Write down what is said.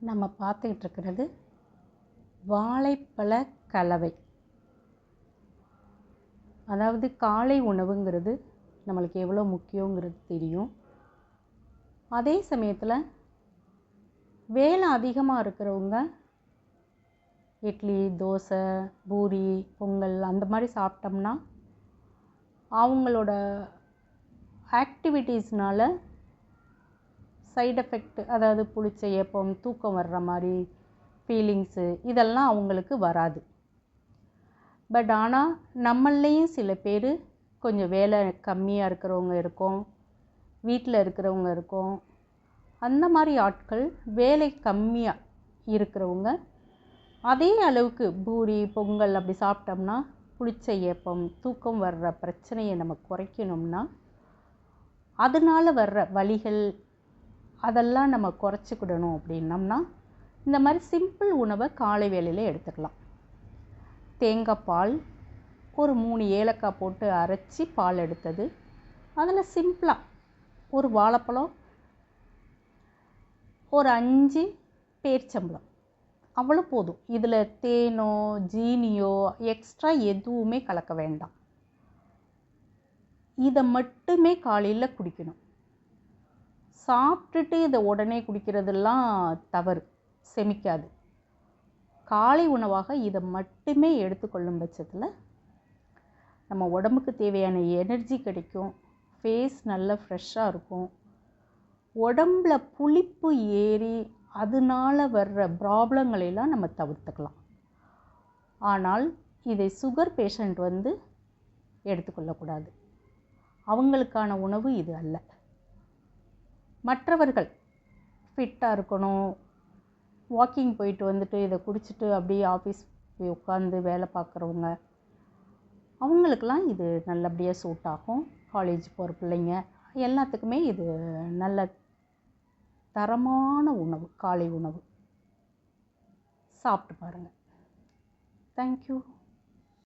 நம்ம பார்த்துக்கிட்டு இருக்கிறது வாழைப்பழ கலவை. அதாவது காலை உணவுங்கிறது நம்மளுக்கு எவ்வளோ முக்கியங்கிறது தெரியும். அதே சமயத்தில் வேலை அதிகமாக இருக்கிறவங்க இட்லி தோசை பூரி பொங்கல் அந்த மாதிரி சாப்பிட்டோம்னா அவங்களோட ஆக்டிவிட்டீஸ்னால் சைடு எஃபெக்ட் அதாவது புளிச்ச ஏப்பம் தூக்கம் வர்ற மாதிரி ஃபீலிங்ஸு இதெல்லாம் அவங்களுக்கு வராது. பட் ஆனால் நம்மளையும் சில பேர் கொஞ்சம் வேலை கம்மியாக இருக்கிறவங்க இருக்கோம் வீட்டில் இருக்கிறவங்க இருக்கோம். அந்த மாதிரி ஆட்கள் வேலை கம்மியாக இருக்கிறவங்க அதே அளவுக்கு பூரி பொங்கல் அப்படி சாப்பிட்டோம்னா புளிச்ச ஏப்பம் தூக்கம் வர்ற பிரச்சனையை நம்ம குறைக்கணும்னா அதனால் வர்ற வழிகள் அதெல்லாம் நம்ம குறைச்சிக்கிடணும் அப்படின்னம்னா இந்த மாதிரி சிம்பிள் உணவை காலை வேளையில் எடுத்துக்கலாம். தேங்காய் பால் ஒரு மூணு ஏலக்காய் போட்டு அரைச்சி பால் எடுத்தது. அதில் சிம்பிளாக ஒரு வாழைப்பழம் ஒரு அஞ்சு பேர்ச்சம்பளம் அவ்வளோ போதும். இதில் தேனோ ஜீனியோ எக்ஸ்ட்ரா எதுவுமே கலக்க வேண்டாம். இதை மட்டுமே காலையில் குடிக்கணும். சாப்பிட்டுட்டு இதை உடனே குடிக்கிறதெல்லாம் தவறு. செமிக்காது. காலை உணவாக இதை மட்டுமே எடுத்துக்கொள்ளும் பட்சத்தில் நம்ம உடம்புக்கு தேவையான எனர்ஜி கிடைக்கும். ஃபேஸ் நல்லா ஃப்ரெஷ்ஷாக இருக்கும். உடம்புல புளிப்பு ஏறி அதனால் வர்ற ப்ராப்ளங்களெல்லாம் நம்ம தவிர்த்துக்கலாம். ஆனால் இதை சுகர் பேஷண்ட் வந்து எடுத்துக்கொள்ளக்கூடாது. அவங்களுக்கான உணவு இது அல்ல. மற்றவர்கள் ஃபிட்டாக இருக்கணும் வாக்கிங் போயிட்டு வந்துட்டு இதை குடிச்சிட்டு அப்படியே ஆஃபீஸ் போய் உட்காந்து வேலை பார்க்குறவங்க அவங்களுக்கெல்லாம் இது நல்லபடியாக சூட் ஆகும். காலேஜ் போகிற பிள்ளைங்க எல்லாத்துக்குமே இது நல்ல தரமான உணவு காலை உணவு. சாப்பிட்டு பாருங்கள் தேங்க்யூ